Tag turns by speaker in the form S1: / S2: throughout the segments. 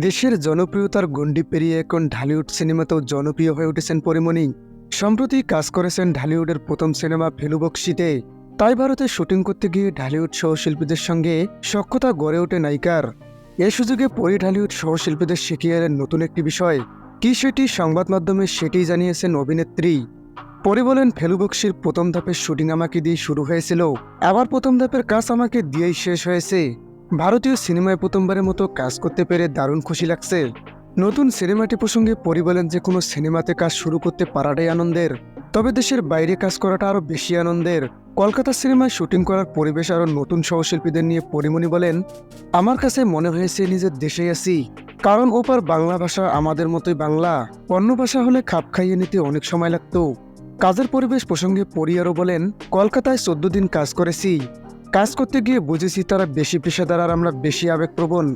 S1: দেশের জনপ্রিয়তার গণ্ডি পেরিয়ে এখন ঢালিউড সিনেমাতেও জনপ্রিয় হয়ে উঠেছেন পরিমণি। সম্প্রতি কাজ করেছেন ঢালিউডের প্রথম সিনেমা ফেলুবক্সিতে তাই ভারতে শুটিং করতে গিয়ে ঢালিউড সহশিল্পীদের সঙ্গে সক্ষতা গড়ে ওঠে নায়িকার। এ সুযোগে পরি ঢালিউড সহশিল্পীদের শিখিয়ে এলেন নতুন একটি বিষয়। কি সেটি? সংবাদ মাধ্যমে সেটি জানিয়েছেন অভিনেত্রী। পরে বলেন ফেলুবক্সির প্রথম ধাপের শুটিং আমাকে দিয়ে শুরু হয়েছিল। আবার প্রথম ধাপের কাজ আমাকে দিয়েই শেষ হয়েছে। ভারতীয় সিনেমায় প্রথমবারের মতো কাজ করতে পেরে দারুণ খুশি লাগছে। নতুন সিনেমাটি প্রসঙ্গে পরি বলেন যে, কোনো সিনেমাতে কাজ শুরু করতে পারাটাই আনন্দের। তবে দেশের বাইরে কাজ করাটা আরও বেশি আনন্দের। কলকাতা সিনেমায় শুটিং করার পরিবেশ আরও নতুন সহশিল্পীদের নিয়ে পরিমণি বলেন, আমার কাছে মনে হয়েছে নিজের দেশেই আছি। কারণ ওপার বাংলা ভাষা আমাদের মতোই বাংলা। অন্য ভাষা হলে খাপ খাইয়ে নিতে অনেক সময় লাগতো। কাজের পরিবেশ প্রসঙ্গে পরি আরও বলেন, কলকাতায় চোদ্দ দিন কাজ করেছি। কাজ করতে গিয়ে বুঝেছি তারা বেশি পেশাদার আর আমরা বেশি আবেগপ্রবণ।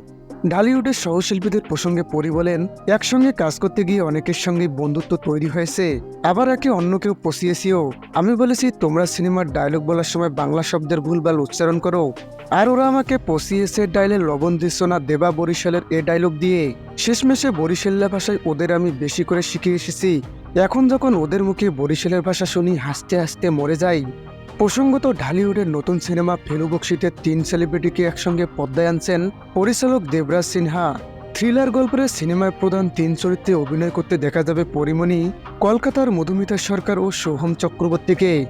S1: ঢালিউডের সহশিল্পীদের প্রসঙ্গে পরি বলেন, একসঙ্গে কাজ করতে গিয়ে অনেকের সঙ্গে বন্ধুত্ব তৈরি হয়েছে, আবার একে অন্য কেউ পশিয়েছিও আমি বলেছি, তোমরা সিনেমার ডায়লগ বলার সময় বাংলা শব্দের ভুলভাল উচ্চারণ করো, আর ওরা আমাকে পশিয়েছে ডাইলে লবণ দিচ্ছ না দেবা বরিশালের এ ডায়লগ দিয়ে। শেষমেশে বরিশাল্লা ভাষায় ওদের আমি বেশি করে শিখে এসেছি। এখন যখন ওদের মুখে বরিশালের ভাষা শুনি, হাসতে হাসতে মরে যাই, প্রসঙ্গত ঢালিউডের নতুন সিনেমা ফেলু বক্সিতে তিন সেলিব্রিটিকে একসঙ্গে পদ্মায় আনছেন পরিচালক দেবরাজ সিনহা। থ্রিলার গল্পের সিনেমায় প্রধান তিন চরিত্রে অভিনয় করতে দেখা যাবে পরিমণি, কলকাতার মধুমিতা সরকার ও সোহম চক্রবর্তীকে।